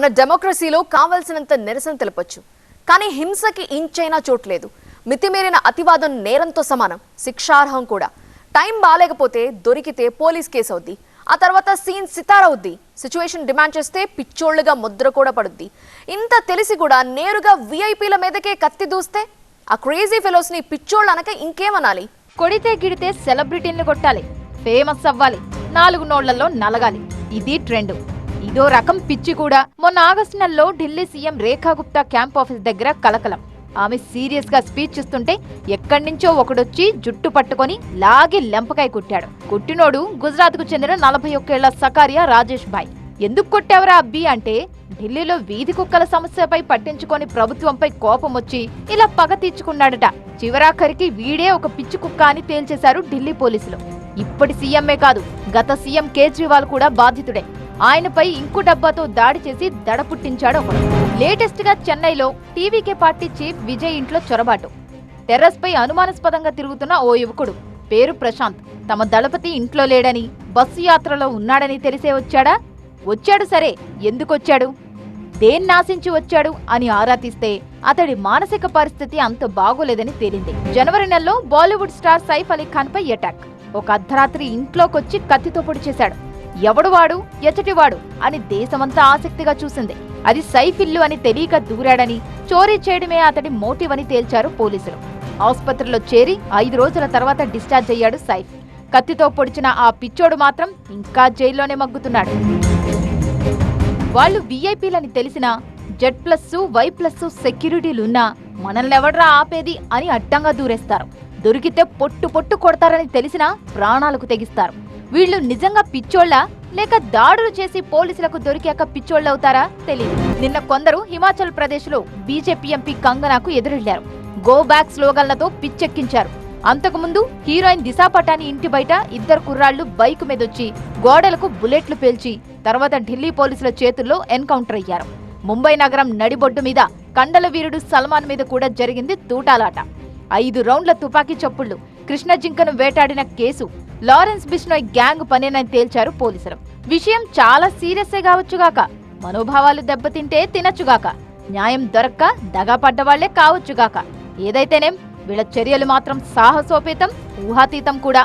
మన డెమోక్రసీలో కావలసినంత నిరసన తెలపచ్చు. కానీ హింసకి ఇంచైనా చోట్లేదు మితిమీరిన అతివాదం నేరంతో సమానం. శిక్షార్హం కూడా. టైం బాగాలేకపోతే దొరికితే పోలీస్ కేసు అవుద్ది ఆ తర్వాత సీన్ సితారవుద్ది సిచ్యువేషన్ డిమాండ్ చేస్తే పిచ్చోళ్ళుగా ముద్ర కూడా పడుద్ది. ఇంత తెలిసి కూడా నేరుగా విఐపీల మీదకే కత్తి దూస్తే? ఆ క్రేజీ ఫెలోస్ని పిచ్చోళ్ళు అనక ఇంకేమనాలి? కొడితే గిడితే సెలబ్రిటీని కొట్టాలి. ఫేమస్ అవ్వాలి. నాలుగు నోళ్ళలో నలగాలి. ఇది ట్రెండ్. ఇదో రకం పిచ్చి కూడా. మొన్న ఆగస్టు నెలలో Delhi CM Rekha Gupta camp office దగ్గర కలకలం. ఆమె సీరియస్గా స్పీచ్ ఇస్తుంటే ఎక్కడి నుంచో ఒకడొచ్చి జుట్టు పట్టుకొని లాగి లెంపకాయ కుట్టాడు. కుట్టినోడు గుజరాత్కు చెందిన నలభై ఒక్కేళ్ళ సకారియా రాజేష్ భాయ్. ఎందుకు కొట్టావరా అబ్బి అంటే ఢిల్లీలో వీధి కుక్కల సమస్యపై పట్టించుకొని ప్రభుత్వంపై కోపం వచ్చి ఇలా పగ తీర్చుకున్నాడట. చివరాఖరికి వీడే ఒక పిచ్చి కుక్క అని తేల్చేశారు ఢిల్లీ పోలీసులు. ఇప్పటి సీఎంఏ కాదు గత సీఎం కేజ్రీవాల్ కూడా బాధితుడే. ఆయనపై ఇంకు డబ్బాతో దాడి చేసి దడ పుట్టించాడు ఒకడు లేటెస్ట్గా చెన్నైలో టీవీకే పార్టీ చీఫ్ విజయ్ ఇంట్లో చొరబాటు. టెర్రస్ పై అనుమానాస్పదంగా తిరుగుతున్న ఓ యువకుడు పేరు ప్రశాంత్. తమ దళపతి ఇంట్లో లేడని బస్సు యాత్రలో ఉన్నాడని తెలిసే వచ్చాడా? వచ్చాడు సరే ఎందుకొచ్చాడు? దేన్ని ఆశించి వచ్చాడు అని ఆరా తీస్తే అతడి మానసిక పరిస్థితి అంత బాగోలేదని తేలింది. జనవరి నెలలో బాలీవుడ్ స్టార్ సైఫ్ అలీ ఖాన్ పై అటాక్. ఒక అర్ధరాత్రి ఇంట్లోకొచ్చి కత్తితో పొడి చేశాడు. ఎవడు వాడు? ఎచటివాడు అని దేశమంతా ఆసక్తిగా చూసింది. అది సైఫిల్లు అని తెలియక దూరాడని చోరీ చేయడమే అతడి మోటివ్ అని తేల్చారు పోలీసులు. ఆసుపత్రిలో చేరి ఐదు రోజుల తర్వాత డిశ్చార్జ్ అయ్యాడు సైఫ్. కత్తితో పొడిచిన ఆ పిచ్చోడు మాత్రం ఇంకా జైల్లోనే మగ్గుతున్నాడు. వాళ్ళు వీఐపీలని తెలిసినా జెడ్ ప్లస్ వై ప్లస్ సెక్యూరిటీలున్నా మనల్నెవడ్రా ఆపేది అని అడ్డంగా దూరేస్తారు. దొరికితే పొట్టు పొట్టు కొడతారని తెలిసినా ప్రాణాలకు తెగిస్తారు. వీళ్ళు నిజంగా పిచ్చోళ్ళా? లేక దాడులు చేసి పోలీసులకు దొరికాక పిచ్చోళ్ళవుతారా? తెలియదు నిన్న కొందరు హిమాచల్ ప్రదేశ్లో బీజేపీ ఎంపీ కంగనాకు ఎదురెళ్ళారు గో బ్యాక్ స్లోగన్లతో పిచ్చెక్కించారు. అంతకుముందు హీరోయిన్ దిశా పటాని ఇంటి బయట ఇద్దరు కుర్రాళ్ళు బైక్ మీదొచ్చి గోడలకు బుల్లెట్లు పేల్చి తర్వాత ఢిల్లీ పోలీసుల చేతుల్లో ఎన్కౌంటర్ అయ్యారు. ముంబై నగరం నడిబొడ్డు మీద కండల వీరుడు సల్మాన్ మీద కూడా జరిగింది తూటాలాట. ఐదు రౌండ్ల తుపాకీ చప్పుళ్ళు కృష్ణ జింకను వేటాడిన కేసు. లారెన్స్ బిష్నోయ్ గ్యాంగ్ పనేనని తేల్చారు పోలీసులు. విషయం చాలా సీరియస్సే కావచ్చుగాక మనోభావాలు దెబ్బతింటే తినచ్చుగాక న్యాయం దొరక్క దగా పడ్డవాళ్ళే కావచ్చుగాక ఏదైతేనేం వీళ్ళ చర్యలు మాత్రం సాహసోపేతం ఊహాతీతం కూడా.